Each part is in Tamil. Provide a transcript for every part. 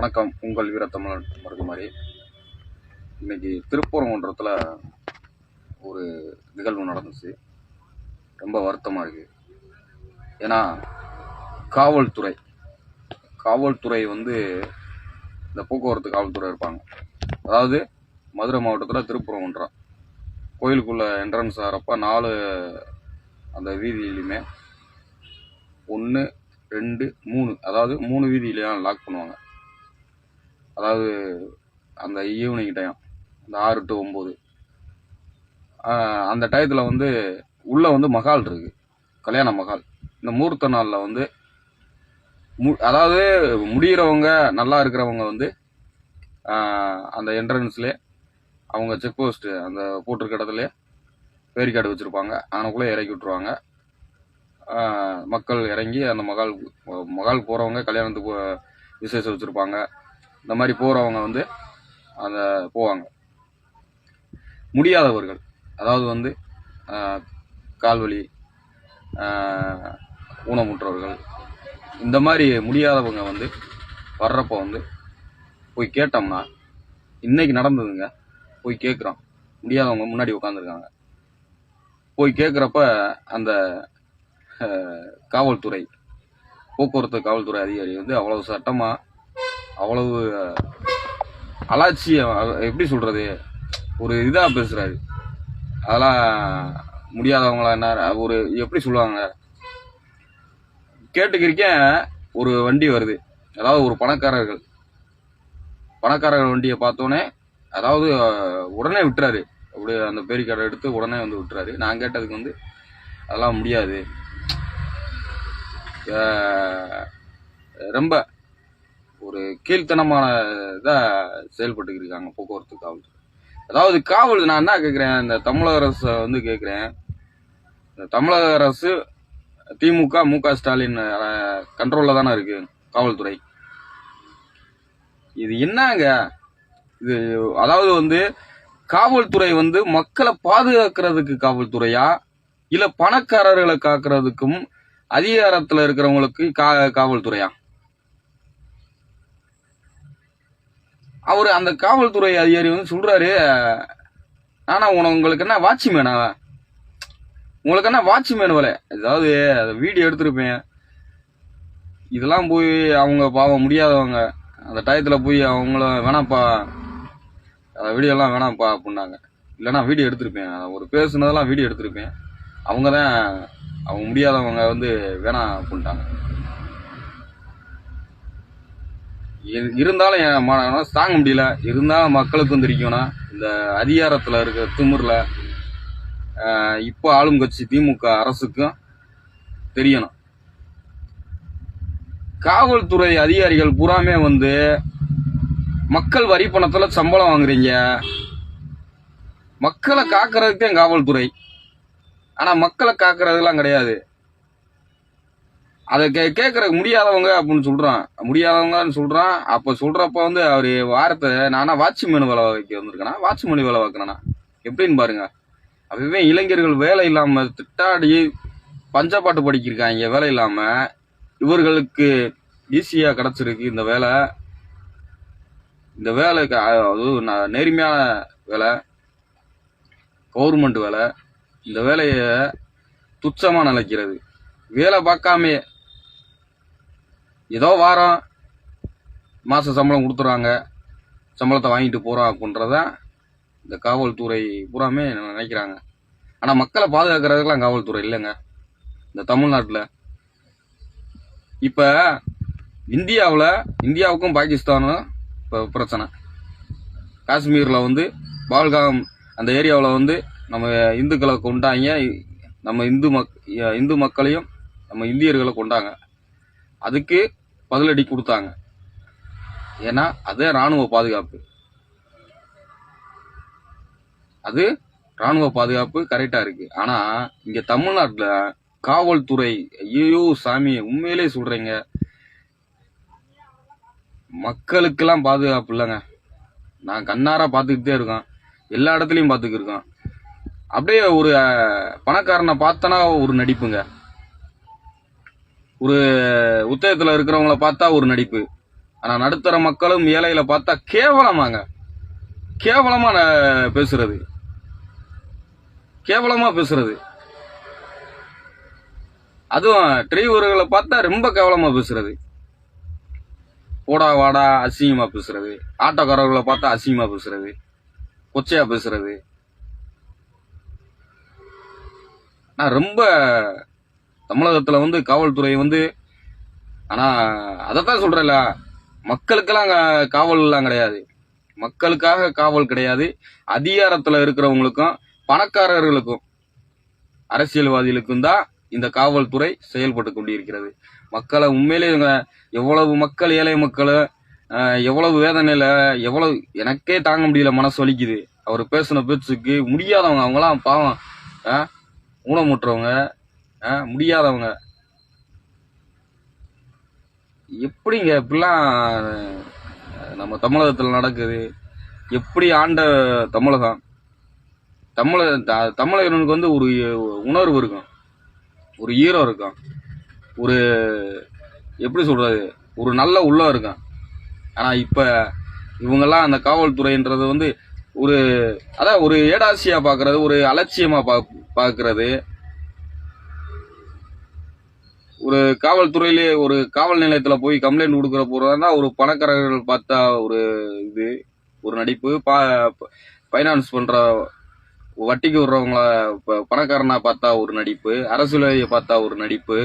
வணக்கம். உங்கள் வீரத்தமிழன் மருதுமாரி. இன்னைக்கு திருப்பரங்குன்றத்தில் ஒரு நிகழ்வு நடந்துச்சு. ரொம்ப வருத்தமாக இருக்குது ஏன்னா காவல்துறை காவல்துறை வந்து இந்த போக்குவரத்து காவல்துறை இருப்பாங்க. அதாவது மதுரை மாவட்டத்தில் திருப்பரங்குன்றம் கோயிலுக்குள்ளே என்ட்ரன்ஸ் ஆகிறப்ப நாலு அந்த வீதியிலையுமே ஒன்று ரெண்டு மூணு அதாவது மூணு வீதியிலையும் லாக் பண்ணுவாங்க. அதாவது அந்த ஈவினிங் டைம் அந்த ஆறு டு ஒம்பது அந்த டயத்தில் வந்து உள்ளே வந்து மகால் இருக்குது கல்யாண மகால் இந்த முகூர்த்த நாளில் வந்து மு அதாவது முடிகிறவங்க நல்லா இருக்கிறவங்க வந்து அந்த என்ட்ரன்ஸ்லேயே அவங்க செக் போஸ்ட்டு அந்த போட்டிருக்க இடத்துல பேரிக்கார்டு வச்சுருப்பாங்க. அவனுக்குள்ளே இறக்கி விட்ருவாங்க மக்கள் இறங்கி அந்த மகால் மகால் போகிறவங்க கல்யாணத்துக்கு விசேஷம் வச்சுருப்பாங்க. இந்த மாதிரி போகிறவங்க வந்து அந்த போவாங்க. முடியாதவர்கள். அதாவது வந்து கால்வழி ஊனமுற்றவர்கள். இந்த மாதிரி முடியாதவங்க வந்து வர்றப்போ வந்து போய் கேட்டோம்னா இன்றைக்கி நடந்ததுங்க போய் கேட்குறோம் முடியாதவங்க முன்னாடி உட்காந்துருக்காங்க போய் கேட்குறப்ப அந்த காவல்துறை போக்குவரத்து காவல்துறை அதிகாரி வந்து அவ்வளோ சட்டமாக அவ்வளவு அலாட்சியம் எப்படி சொல்கிறது ஒரு இதாக பேசுகிறாரு அதெல்லாம் முடியாதவங்களா என்ன ஒரு எப்படி சொல்லுவாங்க? கேட்டுக்கிறக்கே ஒரு வண்டி வருது. அதாவது ஒரு பணக்காரர்கள். பணக்காரர்கள் வண்டியை பார்த்தோன்னே அதாவது உடனே விட்டுறாரு. அப்படியே அந்த பேரிக்கார்டை எடுத்து உடனே வந்து விட்டுறாரு. நான் கேட்டதுக்கு வந்து அதெல்லாம் முடியாது. ரொம்ப ஒரு கீழ்த்தனமான இதாக செயல்பட்டு இருக்காங்க போக்குவரத்து காவல்துறை. அதாவது காவல் நான் என்ன கேட்குறேன் இந்த தமிழக அரசை வந்து கேட்குறேன் இந்த தமிழக அரசு திமுக மு க ஸ்டாலின் கண்ட்ரோலில் தானே இருக்கு காவல்துறை. இது என்னங்க? இது அதாவது வந்து காவல்துறை வந்து மக்களை பாதுகாக்கிறதுக்கு காவல்துறையா? இல்லை பணக்காரர்களை காக்கிறதுக்கும் அதிகாரத்தில் இருக்கிறவங்களுக்கு கா- காவல்துறையா? அவர் அந்த காவல்துறை அதிகாரி வந்து சொல்கிறாரு ஆனால் உன உங்களுக்கு என்ன வாட்ச்மேனா உங்களுக்கு என்ன வாட்ச்மேன் வேலை அதாவது அதை வீடியோ எடுத்திருப்பேன். இதெல்லாம் போய் அவங்க பாவம் முடியாதவங்க. அந்த டயத்தில் போய் அவங்கள வேணாம்ப்பா அந்த வீடியோலாம் வேணாம்ப்பா அப்படின்னாங்க. இல்லைன்னா வீடியோ எடுத்திருப்பேன். ஒரு பேசுனதெல்லாம் வீடியோ எடுத்திருப்பேன். அவங்க தான் அவங்க முடியாதவங்க வந்து வேணாம் அப்படின்ட்டாங்க. இருந்தாலும் என் தாங்க முடியல. இருந்தாலும் மக்களுக்கும் தெரிக்கணும் இந்த அதிகாரத்தில் இருக்க திமுறில் இப்போ ஆளும் கட்சி திமுக அரசுக்கும் தெரியணும். காவல்துறை அதிகாரிகள் பூராமே வந்து மக்கள் வரி பணத்தில் சம்பளம் வாங்குறீங்க. மக்களை காக்கிறதுக்கு தான் காவல்துறை. ஆனால் மக்களை காக்கிறதுலாம் கிடையாது. அதை கே கேட்குற முடியாதவங்க அப்படின்னு சொல்கிறான் முடியாதவங்கன்னு சொல்கிறான் அப்போ சொல்கிறப்ப வந்து அவர் வாரத்தை நானா வாட்ச்மேன் வேலை வைக்க வந்திருக்கேனா? வாட்ச்மேன் வேலை வைக்கிறேனா எப்படின்னு பாருங்க. அப்பவே இளைஞர்கள் வேலை இல்லாமல் திட்டாடி பஞ்சப்பாட்டு படிக்கிருக்காங்க வேலை இல்லாமல் இவர்களுக்கு ஈஸியாக கிடச்சிருக்கு இந்த வேலை. இந்த வேலைக்கு அ- அதுவும் ந- நேர்மையான வேலை. கவர்மெண்ட் வேலை. இந்த வேலையை துச்சமாக நினைக்கிறது. வேலை பார்க்காமே ஏதோ வாரம் மாத சம்பளம் கொடுத்துறாங்க. சம்பளத்தை வாங்கிட்டு போகிறோம் அப்படின்றதான் இந்த காவல்துறை பூராமே நினைக்கிறாங்க. ஆனால் மக்களை பாதுகாக்கிறதுக்கெல்லாம் காவல்துறை இல்லைங்க. இந்த தமிழ்நாட்டில். இப்போ இந்தியாவில் இந்தியாவுக்கும் பாகிஸ்தானும் இப்போ பிரச்சனை. காஷ்மீரில் வந்து பால்காம் அந்த ஏரியாவில் வந்து நம்ம இந்துக்களை கொண்டாங்க. நம்ம இந்து மக் இந்து மக்களையும் நம்ம இந்தியர்களை கொண்டாங்க. அதுக்கு பதிலடி கொடுத்தாங்க. ஏன்னா அதே ராணுவ பாதுகாப்பு. அது ராணுவ பாதுகாப்பு கரெக்டா இருக்கு. ஆனா இங்க தமிழ்நாட்டில் காவல்துறை ஐயோ சாமி உண்மையிலே சொல்றீங்க. மக்களுக்கெல்லாம் பாதுகாப்பு இல்லைங்க. நான் கண்ணாரா பார்த்துக்கிட்டே இருக்கோம் எல்லா இடத்துலையும் பார்த்துக்கிட்டு இருக்கோம் அப்படியே ஒரு பணக்காரனை பார்த்தனா ஒரு நடிப்புங்க. ஒரு உத்தயத்தில் இருக்கிறவங்கள பார்த்தா ஒரு நடிப்பு. ஆனால் நடுத்தர மக்களும் ஏழையில பார்த்தா கேவலமாங்க. கேவலமா பேசுறது. கேவலமா பேசுறது. அதுவும் டிரைவர்களை பார்த்தா ரொம்ப கேவலமா பேசுறது. போடா வாடா அசிங்கமா பேசுறது. ஆட்டோக்காரர்களை பார்த்தா அசிங்கமா பேசுறது. கொச்சையா பேசுறது. நான் ரொம்ப தமிழகத்தில் வந்து காவல்துறை வந்து ஆனால் அதைத்தான் சொல்கிறேன்ல மக்களுக்கெல்லாம் காவல்லாம் கிடையாது. மக்களுக்காக காவல் கிடையாது. அதிகாரத்தில் இருக்கிறவங்களுக்கும் பணக்காரர்களுக்கும் அரசியல்வாதிகளுக்கும் தான் இந்த காவல்துறை செயல்பட்டு கொண்டிருக்கிறது. மக்களை உண்மையிலே எவ்வளவு மக்கள் ஏழை மக்கள் எவ்வளவு வேதனையில் எவ்வளவு எனக்கே தாங்க முடியல மனசு வலிக்குது. அவர் பேசின பேச்சுக்கு முடியாதவங்க அவங்களாம் பாவம் ஊனமுற்றவங்க முடியாதவங்க. எப்படிங்க இப்படிலாம் நம்ம தமிழகத்தில் நடக்குது? எப்படி ஆண்ட தமிழகம்? தமிழ த- வந்து ஒரு உணர்வு இருக்கும். ஒரு ஈரம் இருக்கும். ஒரு எப்படி சொல்கிறது ஒரு நல்ல உள்ளம் இருக்கும். ஆனால் இப்போ இவங்கெல்லாம் அந்த காவல்துறைன்றது வந்து ஒரு அதான் ஒரு ஏடாசியாக பார்க்குறது ஒரு அலட்சியமாக பா பார்க்குறது ஒரு காவல்துறையிலே ஒரு காவல் நிலையத்தில் போய் கம்ப்ளைண்ட் கொடுக்குற போறதா ஒரு பணக்காரர்கள் பார்த்தா ஒரு இது ஒரு நடிப்பு. பா ஃபைனான்ஸ் பண்ணுற வட்டிக்கு விடுறவங்கள இப்போ பணக்காரனா பார்த்தா ஒரு நடிப்பு அரசியலையை பார்த்தா ஒரு நடிப்பு.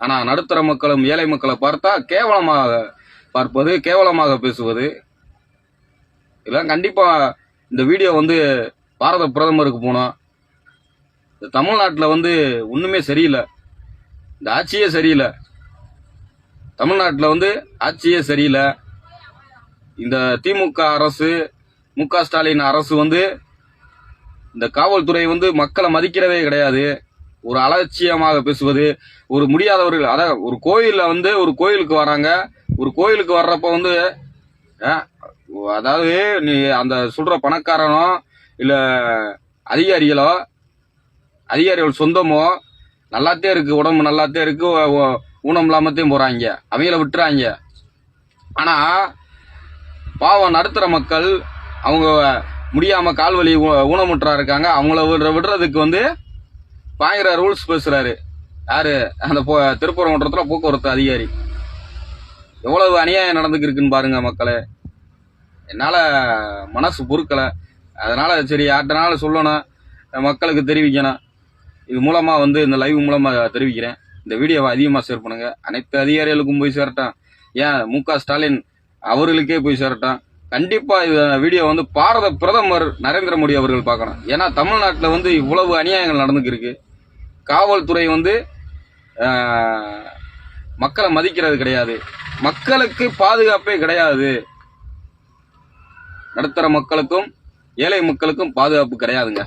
ஆனால் நடுத்தர மக்களும் ஏழை மக்களை பார்த்தா கேவலமாக பார்ப்பது கேவலமாக பேசுவது. இதெல்லாம் கண்டிப்பாக இந்த வீடியோ வந்து பாரத பிரதமருக்கு போனோம். இந்த தமிழ்நாட்டில் வந்து ஒன்றுமே சரியில்லை. இந்த ஆட்சியே சரியில்லை. தமிழ்நாட்டில் வந்து ஆட்சியே சரியில்லை. இந்த திமுக அரசு மு ஸ்டாலின் அரசு வந்து இந்த காவல்துறை வந்து மக்களை மதிக்கிறதே கிடையாது. ஒரு அலட்சியமாக பேசுவது ஒரு முடியாதவர்கள் அதான் ஒரு கோயிலில் வந்து ஒரு கோயிலுக்கு வராங்க. ஒரு கோயிலுக்கு வர்றப்ப வந்து அதாவது நீ அந்த சொல்கிற பணக்காரனோ இல்லை அதிகாரிகளோ அதிகாரிகள் சொந்தமோ நல்லாத்தே இருக்குது உடம்பு நல்லாத்தே இருக்குது ஊனம் இல்லாமத்தையும் போகிறாங்க அவங்கள விட்டுறாங்க. ஆனால் பாவம் நடுத்தர மக்கள் அவங்க முடியாமல் கால்வலி ஊ- ஊனமுற்றா இருக்காங்க. அவங்கள விடுற விடுறதுக்கு வந்து பாயிர ரூல்ஸ் பேசுகிறாரு யார்? அந்த போ- திருப்பரங்குன்றத்துல போக்குவரத்து அதிகாரி. எவ்வளவு அநியாயம் நடந்துக்கிருக்குன்னு பாருங்கள் மக்களே. என்னால் மனசு பொறுக்கலை. அதனால் சரி யார்கிட்டனால சொல்லணும். மக்களுக்கு தெரிவிக்கணும். இது மூலமாக வந்து இந்த லைவ் மூலமாக தெரிவிக்கிறேன். இந்த வீடியோவை அதிகமாக ஷேர் பண்ணுங்க. அனைத்து அதிகாரிகளுக்கும் போய் சேரட்டான் ஏன் மு ஸ்டாலின் அவர்களுக்கே போய் சேரட்டான் கண்டிப்பாக இந்த வீடியோ வந்து பாரத பிரதமர் நரேந்திர மோடி அவர்கள் பார்க்கணும். ஏன்னா தமிழ்நாட்டில் வந்து இவ்வளவு அநியாயங்கள் நடந்துக்கிருக்கு காவல்துறை வந்து மக்களை மதிக்கிறது கிடையாது. மக்களுக்கு பாதுகாப்பே கிடையாது. நடுத்தர மக்களுக்கும் ஏழை மக்களுக்கும் பாதுகாப்பு கிடையாதுங்க.